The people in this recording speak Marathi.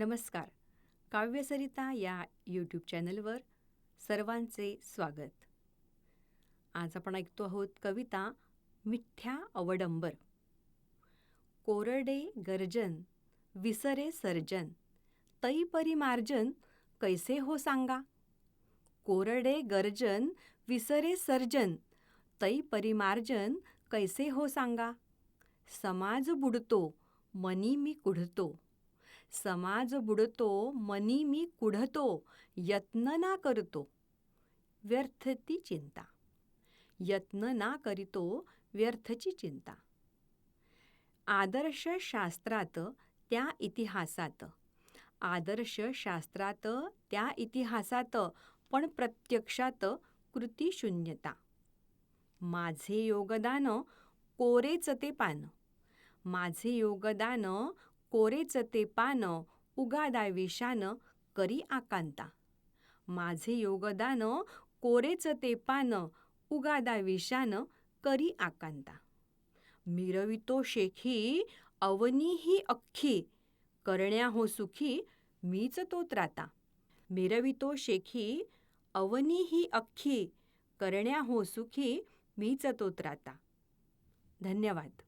नमस्कार. काव्यसरिता या यूट्यूब चॅनलवर सर्वांचे स्वागत. आज आपण ऐकतो आहोत कविता मिठ्या अवडंबर. कोरडे गर्जन विसरे सर्जन तै परिमार्जन कैसे हो सांगा? कोरडे गर्जन विसरे सर्जन तै परिमार्जन कैसे हो सांगा? समाज बुडतो मनी मी कुढतो. समाज बुडतो मनी मी कुढतो यत्न ना करतो. व्यर्थची चिंता. यत्न ना करीतो व्यर्थची चिंता. आदर्श शास्त्रात त्या इतिहासात. आदर्श शास्त्रात त्या इतिहासात पण प्रत्यक्षात कृतीशून्यता माझे योगदान कोरेच ते पान. माझे योगदान कोरेच ते पान उगादा विषान करी आकांता. माझे योगदान कोरेच ते पान उगादा विषान करी आकांता. मिरवितो शेखी अवनी ही अख्खी करण्या हो सुखी मीच तो त्राता. मिरवितो शेखी अवनी ही अख्खी करण्या हो सुखी मीच तो त्राता. धन्यवाद.